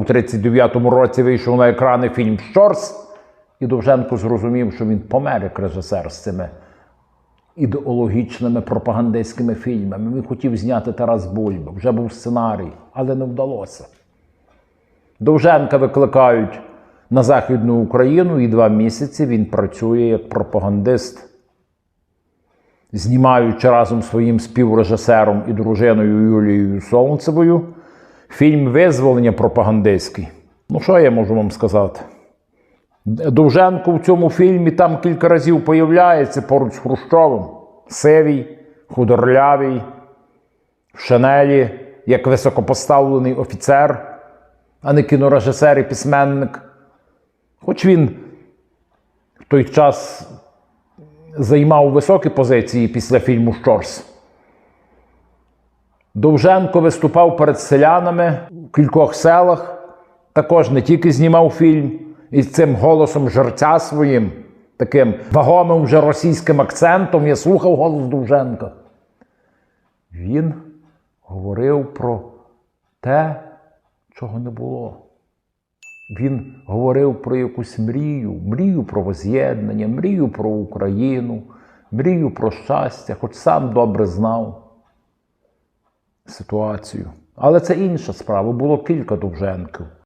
У 39-му році вийшов на екрани фільм Щорс, і Довженко зрозумів, що він помер як режисер з цими ідеологічними пропагандистськими фільмами. Він хотів зняти Тарас Бульба, вже був сценарій, але не вдалося. Довженка викликають на Західну Україну, і два місяці він працює як пропагандист, знімаючи разом своїм співрежисером і дружиною Юлією Солнцевою фільм Визволення пропагандистський. Ну, що я можу вам сказати? Довженко в цьому фільмі там кілька разів появляється поруч з Хрущовим. Сивий, худорлявий, в шинелі, як високопоставлений офіцер, а не кінорежисер і письменник. Хоч він в той час займав високі позиції після фільму Щорс. Довженко виступав перед селянами в кількох селах, також не тільки знімав фільм, і цим голосом жерця своїм, таким вагомим вже російським акцентом, я слухав голос Довженка. Він говорив про те, чого не було. Він говорив про якусь мрію, мрію про воз'єднання, мрію про Україну, мрію про щастя, хоч сам добре знав ситуацію. Але це інша справа. Було кілька Довженків.